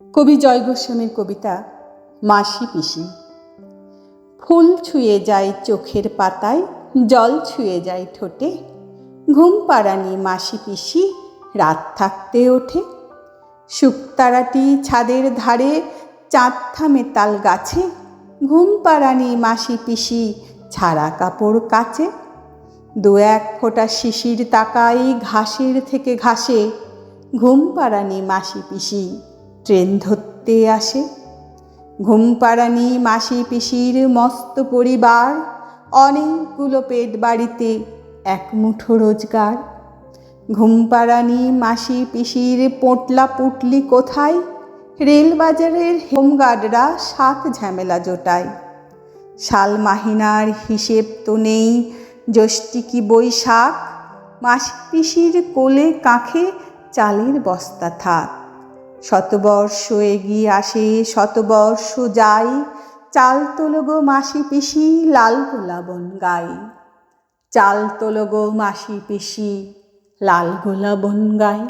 কবি জয় গোস্বামীর কবিতা মাসি পিসি। ফুল ছুঁয়ে যায় চোখের পাতায়, জল ছুঁয়ে যায় ঠোঁটে। ঘুম পাড়ানি মাসি পিসি, রাত থাকতে ওঠে। শুকতারাটি ছাদের ধারে, চাঁদ থামে তাল গাছে। ঘুম পাড়ানি মাসি পিসি, ছাড়া কাপড় কাচে। দু এক ফোঁটা শিশির তাকাই ঘাসের থেকে ঘাসে। ঘুম পাড়ানি মাসি পিসি ট্রেন ধরতে আসে। ঘুম পাড়ানি মাসি পিসির মস্ত পরিবার, অনেকগুলো পেট বাড়িতে এক মুঠো রোজগার। ঘুম পাড়ানি মাসি পিসির পোটলা পুটলি কোথায়? রেল বাজারের হোমগার্ডরা সাত ঝামেলা জোটায়। শাল মাহিনার হিসেব তো নেই জ্যৈষ্ঠী কি বৈশাখ মাসি পিসির কোলে কাঁখে চালের বস্তা থাক। শতবর্ষ এগিয়ে আসে, শতবর্ষ যাই। চাল তোলগো মাসি পিসি, লাল গোলাবন গাই। চাল তোলগো মাসি পিসি, লাল গোলাবন গায়